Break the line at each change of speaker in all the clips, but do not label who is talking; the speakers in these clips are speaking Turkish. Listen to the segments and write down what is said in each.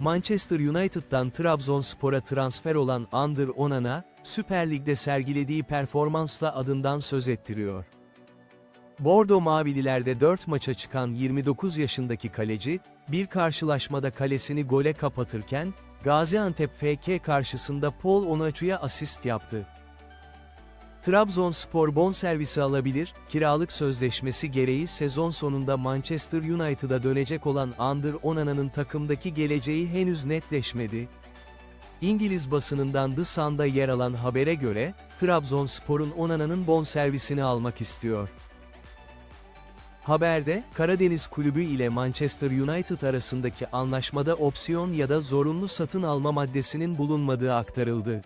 Manchester United'dan Trabzonspor'a transfer olan Ander Onana, Süper Lig'de sergilediği performansla adından söz ettiriyor. Bordo Mavililerde 4 maça çıkan 29 yaşındaki kaleci, bir karşılaşmada kalesini gole kapatırken, Gaziantep FK karşısında Paul Onuachu'ya asist yaptı. Trabzonspor bonservisi alabilir, kiralık sözleşmesi gereği sezon sonunda Manchester United'a dönecek olan Ander Onana'nın takımdaki geleceği henüz netleşmedi. İngiliz basınından The Sun'da yer alan habere göre, Trabzonspor'un Onana'nın bonservisini almak istiyor. Haberde, Karadeniz Kulübü ile Manchester United arasındaki anlaşmada opsiyon ya da zorunlu satın alma maddesinin bulunmadığı aktarıldı.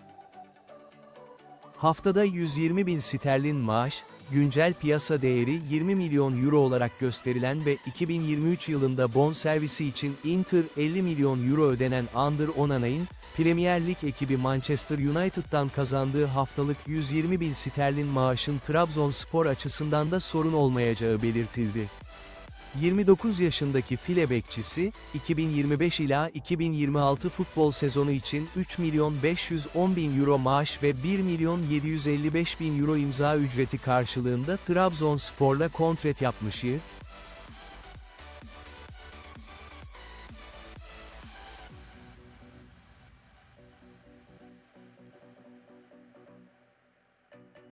Haftada 120 bin sterlin maaş, güncel piyasa değeri 20 milyon euro olarak gösterilen ve 2023 yılında bonservisi için Inter 50 milyon euro ödenen Ander Onana'nın, Premier Lig ekibi Manchester United'dan kazandığı haftalık 120 bin sterlin maaşın Trabzonspor açısından da sorun olmayacağı belirtildi. 29 yaşındaki file bekçisi, 2025 ila 2026 futbol sezonu için 3 milyon 510 bin euro maaş ve 1 milyon 755 bin euro imza ücreti karşılığında Trabzonspor'la kontrat yapmışı,